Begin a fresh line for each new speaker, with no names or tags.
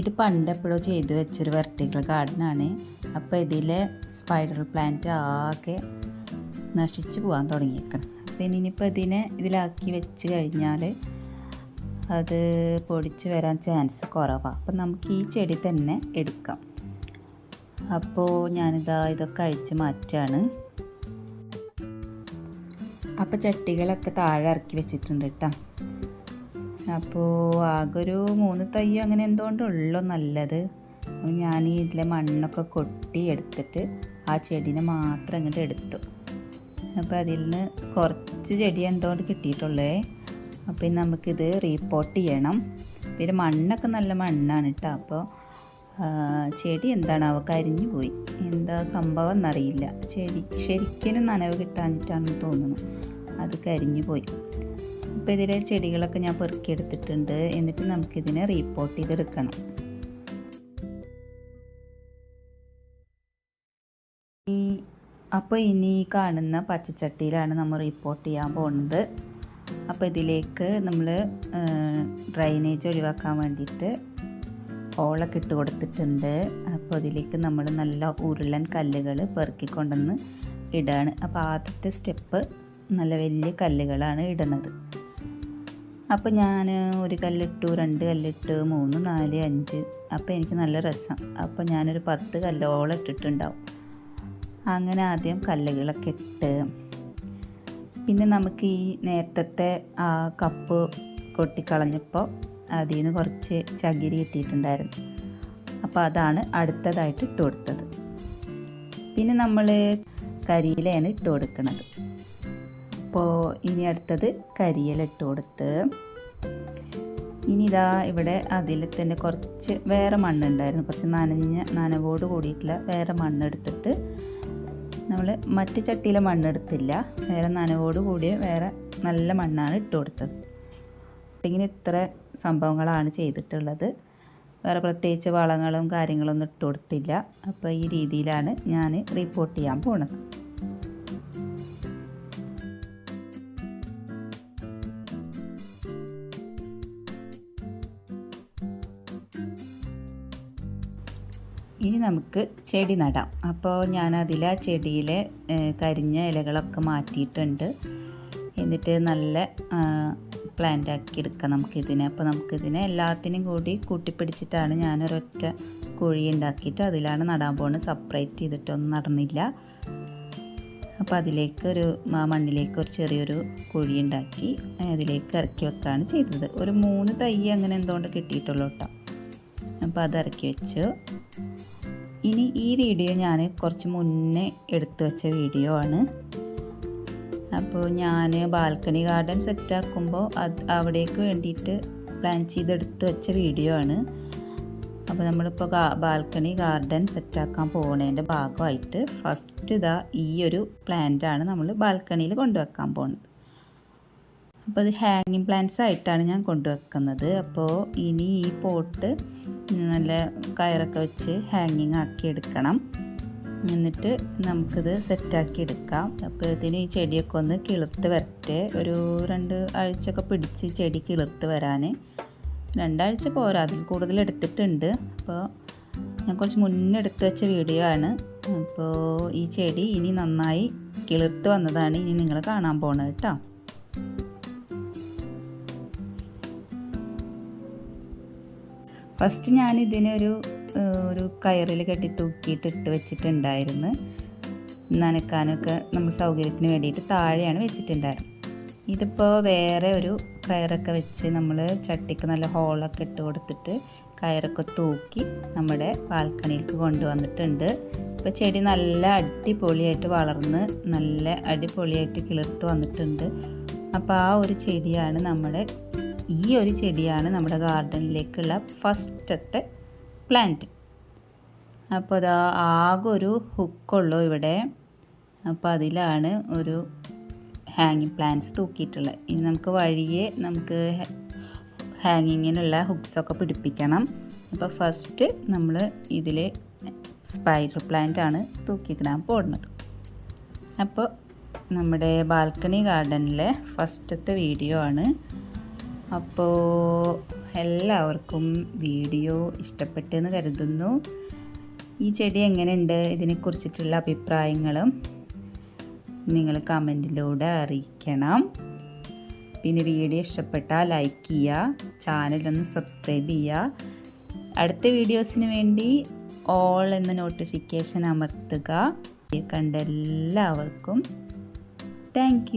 ഇത് പണ്ട് പണ്ടെപ്പോഴോ ചെയ്തു വെച്ചൊരു വെർട്ടിക്കൽ ഗാർഡനാണ്. അപ്പോൾ ഇതിലെ സ്പൈഡർ പ്ലാന്റ് ആകെ നശിച്ചു പോകാൻ തുടങ്ങിയേക്കണം. അപ്പോൾ ഇനിയിപ്പോൾ ഇതിനെ ഇതിലാക്കി വെച്ച് കഴിഞ്ഞാൽ അത് പൊടിച്ച് വരാൻ ചാൻസ് കുറവാണ് അപ്പം നമുക്ക് ഈ ചെടി തന്നെ എടുക്കാം. അപ്പോൾ ഞാനിതാ ഇതൊക്കെ അഴിച്ച് മാറ്റാണ്. അപ്പോൾ ചട്ടികളൊക്കെ താഴെ ഇറക്കി വെച്ചിട്ടുണ്ട് കേട്ടോ അപ്പോൾ ആകെ ഒരു മൂന്ന് തയ്യോ അങ്ങനെ എന്തുകൊണ്ടുള്ളൂ നല്ലത്. അപ്പോൾ ഞാൻ ഇതിലെ മണ്ണൊക്കെ കൊട്ടി എടുത്തിട്ട് ആ ചെടീനെ മാത്രം അങ്ങോട്ട് എടുത്തു. അപ്പോൾ അതിൽ നിന്ന് കുറച്ച് ചെടി എന്തുകൊണ്ട് കിട്ടിയിട്ടുള്ളേ? അപ്പം നമുക്കിത് റീപ്പോർട്ട് ചെയ്യണം. പിന്നെ മണ്ണൊക്കെ നല്ല മണ്ണാണ് കേട്ടോ അപ്പോൾ ചെടി എന്താണ്? അവ കരിഞ്ഞു പോയി. എന്താ സംഭവം എന്നറിയില്ല. ചെടി ശരിക്കും നനവ് കിട്ടാഞ്ഞിട്ടാണെന്ന് തോന്നുന്നു. അത് കരിഞ്ഞു പോയി. അപ്പോൾ ഇതിലെ ചെടികളൊക്കെ ഞാൻ പെറുക്കിയെടുത്തിട്ടുണ്ട് എന്നിട്ട് നമുക്കിതിനെ റീപ്പോർട്ട് ചെയ്തെടുക്കണം. ഈ അപ്പോൾ ഇനി കാണുന്ന പച്ചച്ചട്ടിയിലാണ് നമ്മൾ റിപ്പോർട്ട് ചെയ്യാൻ പോകുന്നത് അപ്പോൾ ഇതിലേക്ക് നമ്മൾ ഡ്രൈനേജ് ഒഴിവാക്കാൻ വേണ്ടിയിട്ട് ഓളൊക്കെ ഇട്ട് കൊടുത്തിട്ടുണ്ട്. അപ്പോൾ ഇതിലേക്ക് നമ്മൾ നല്ല ഉരുളൻ കല്ലുകൾ പെറുക്കിക്കൊണ്ടെന്ന് ഇടാണ്. അപ്പോൾ ആദ്യത്തെ സ്റ്റെപ്പ് നല്ല വലിയ കല്ലുകളാണ് ഇടുന്നത് അപ്പോൾ ഞാൻ ഒരു കല്ലിട്ടു രണ്ട് കല്ലിട്ട് മൂന്ന് നാല് അഞ്ച്. അപ്പോൾ എനിക്ക് നല്ല രസം. അപ്പോൾ ഞാനൊരു പത്ത് കല്ലോളം ഇട്ടിട്ടുണ്ടാവും. അങ്ങനെ ആദ്യം കല്ലുകളൊക്കെ ഇട്ട് പിന്നെ നമുക്ക് ഈ നേരത്തെ ആ കപ്പ് കൊട്ടിക്കളഞ്ഞപ്പോൾ അതിൽ നിന്ന് കുറച്ച് ചകിരി കിട്ടിയിട്ടുണ്ടായിരുന്നു. അപ്പോൾ അതാണ് അടുത്തതായിട്ട് ഇട്ട് കൊടുത്തത്. പിന്നെ നമ്മൾ കരിയിലയാണ് ഇട്ട് കൊടുക്കുന്നത് അപ്പോൾ ഇനി അടുത്തത് കരിയില ഇട്ട് കൊടുത്ത് ഇനി ഇതാ ഇവിടെ അതിൽ തന്നെ കുറച്ച് വേറെ മണ്ണുണ്ടായിരുന്നു. കുറച്ച് നനഞ്ഞ നനവോട് കൂടിയിട്ടുള്ള വേറെ മണ്ണെടുത്തിട്ട് നമ്മൾ മറ്റു ചട്ടിയിലെ മണ്ണെടുത്തില്ല. വേറെ നനവോട് കൂടിയ വേറെ നല്ല മണ്ണാണ് ഇട്ട് കൊടുത്തത്. ഇങ്ങനെ ഇത്ര സംഭവങ്ങളാണ് ചെയ്തിട്ടുള്ളത്. വേറെ പ്രത്യേകിച്ച് വളങ്ങളും കാര്യങ്ങളൊന്നും ഇട്ട് കൊടുത്തില്ല. അപ്പോൾ ഈ രീതിയിലാണ് ഞാൻ റിപ്പോർട്ട് ചെയ്യാൻ പോണത്. ഇനി നമുക്ക് ചെടി നടാം. അപ്പോൾ ഞാനതിൽ ആ ചെടിയിലെ കരിഞ്ഞ ഇലകളൊക്കെ മാറ്റിയിട്ടുണ്ട്. എന്നിട്ട് നല്ല പ്ലാന്റ് ആക്കി എടുക്കാം നമുക്കിതിനെ. അപ്പോൾ നമുക്കിതിനെ എല്ലാത്തിനും കൂടി കൂട്ടിപ്പിടിച്ചിട്ടാണ് ഞാനൊരൊറ്റ കുഴി ഉണ്ടാക്കിയിട്ട് അതിലാണ് നടാൻ പോകുന്നത്. സെപ്പറേറ്റ് ചെയ്തിട്ടൊന്നും നടന്നില്ല. അപ്പോൾ അതിലേക്ക് ഒരു മണ്ണിലേക്ക് ഒരു ചെറിയൊരു കുഴി ഉണ്ടാക്കി അതിലേക്ക് ഇറക്കി വെക്കുകയാണ് ചെയ്തത്. ഒരു മൂന്ന് തൈ അങ്ങനെ എന്തുകൊണ്ട് കിട്ടിയിട്ടുള്ളൂ കേട്ടോ. അപ്പോൾ അത് ഇറക്കി വെച്ചു. ഇനി ഈ വീഡിയോ ഞാൻ കുറച്ച് മുന്നേ എടുത്തു വെച്ച വീഡിയോ ആണ്. അപ്പോൾ ഞാൻ ബാൽക്കണി ഗാർഡൻ സെറ്റാക്കുമ്പോൾ അത് അവിടേക്ക് വേണ്ടിയിട്ട് പ്ലാൻ ചെയ്തെടുത്ത് വെച്ച വീഡിയോ ആണ്. അപ്പോൾ നമ്മളിപ്പോൾ ബാൽക്കണി ഗാർഡൻ സെറ്റാക്കാൻ പോകുന്നതിന്റെ ഭാഗമായിട്ട് ഫസ്റ്റ് ഇതാ ഈ ഒരു പ്ലാന്റാണ് നമ്മൾ ബാൽക്കണിയിൽ കൊണ്ടുവെക്കാൻ പോകുന്നത് അപ്പോൾ ഇത് ഹാങ്ങിങ് പ്ലാന്റ്സ് ആയിട്ടാണ് ഞാൻ കൊണ്ടുവെക്കുന്നത്. അപ്പോൾ ഇനി ഈ പോട്ട് നല്ല കയറൊക്കെ വെച്ച് ഹാങ്ങിങ് ആക്കി എടുക്കണം. എന്നിട്ട് നമുക്കിത് സെറ്റാക്കി എടുക്കാം. അപ്പോൾ അപ്പോഴത്തേന് ഈ ചെടിയൊക്കെ ഒന്ന് കിളിർത്ത് വരട്ടെ. ഒരു രണ്ട് ആഴ്ചയൊക്കെ പിടിച്ച് ചെടി കിളിർത്ത് വരാൻ രണ്ടാഴ്ച പോരാ അതിൽ കൂടുതൽ എടുത്തിട്ടുണ്ട്. അപ്പോൾ ഞാൻ കുറച്ച് മുന്നേ എടുത്ത് വെച്ച വീഡിയോ ആണ്. അപ്പോൾ ഈ ചെടി ഇനി നന്നായി കിളിർത്ത് വന്നതാണ് ഇനി നിങ്ങൾ കാണാൻ പോണത് കേട്ടോ ഫസ്റ്റ് ഞാൻ ഇതിനൊരു ഒരു കയറിൽ കെട്ടി തൂക്കിയിട്ട് ഇട്ട് വെച്ചിട്ടുണ്ടായിരുന്നു. നനക്കാനൊക്കെ നമ്മൾ സൗകര്യത്തിന് വേണ്ടിയിട്ട് താഴെയാണ് വെച്ചിട്ടുണ്ടായിരുന്നത്. ഇതിപ്പോൾ വേറെ ഒരു കയറൊക്കെ വെച്ച് നമ്മൾ ചട്ടിക്ക് നല്ല ഹോളൊക്കെ ഇട്ട് കൊടുത്തിട്ട് കയറൊക്കെ തൂക്കി നമ്മുടെ ബാൽക്കണിയിലേക്ക് കൊണ്ടുവന്നിട്ടുണ്ട്. ഇപ്പോൾ ചെടി നല്ല അടിപൊളിയായിട്ട് വളർന്ന് നല്ല അടിപൊളിയായിട്ട് കിളിർത്ത് വന്നിട്ടുണ്ട്. അപ്പോൾ ആ ഒരു ചെടിയാണ് നമ്മുടെ ഈ ഒരു ചെടിയാണ് നമ്മുടെ ഗാർഡനിലേക്കുള്ള ഫസ്റ്റത്തെ പ്ലാന്റ്. അപ്പോൾ അതാ ആകെ ഒരു ഹുക്കുള്ളൂ ഇവിടെ. അപ്പോൾ അതിലാണ് ഒരു ഹാങ്ങിങ് പ്ലാന്റ്സ് തൂക്കിയിട്ടുള്ളത്. ഇനി നമുക്ക് വഴിയെ നമുക്ക് ഹാങ്ങിങ്ങിനുള്ള ഹുക്സൊക്കെ പിടിപ്പിക്കണം. അപ്പോൾ ഫസ്റ്റ് നമ്മൾ ഇതിൽ സ്പൈഡർ പ്ലാന്റ് ആണ് തൂക്കിക്കിടാൻ പോകുന്നത്. അപ്പോൾ നമ്മുടെ ബാൽക്കണി ഗാർഡനിലെ ഫസ്റ്റത്തെ വീഡിയോ ആണ്. അപ്പോൾ എല്ലാവർക്കും വീഡിയോ ഇഷ്ടപ്പെട്ടെന്ന് കരുതുന്നു. ഈ ചെടി എങ്ങനെയുണ്ട്? ഇതിനെക്കുറിച്ചിട്ടുള്ള അഭിപ്രായങ്ങളും നിങ്ങൾ കമന്റിലൂടെ അറിയിക്കണം. പിന്നെ വീഡിയോ ഇഷ്ടപ്പെട്ടാൽ ലൈക്ക് ചെയ്യുക ചാനലൊന്ന് സബ്സ്ക്രൈബ് ചെയ്യുക. അടുത്ത വീഡിയോസിന് വേണ്ടി ഓൾ എന്ന നോട്ടിഫിക്കേഷൻ അമർത്തുക. കണ്ട എല്ലാവർക്കും താങ്ക്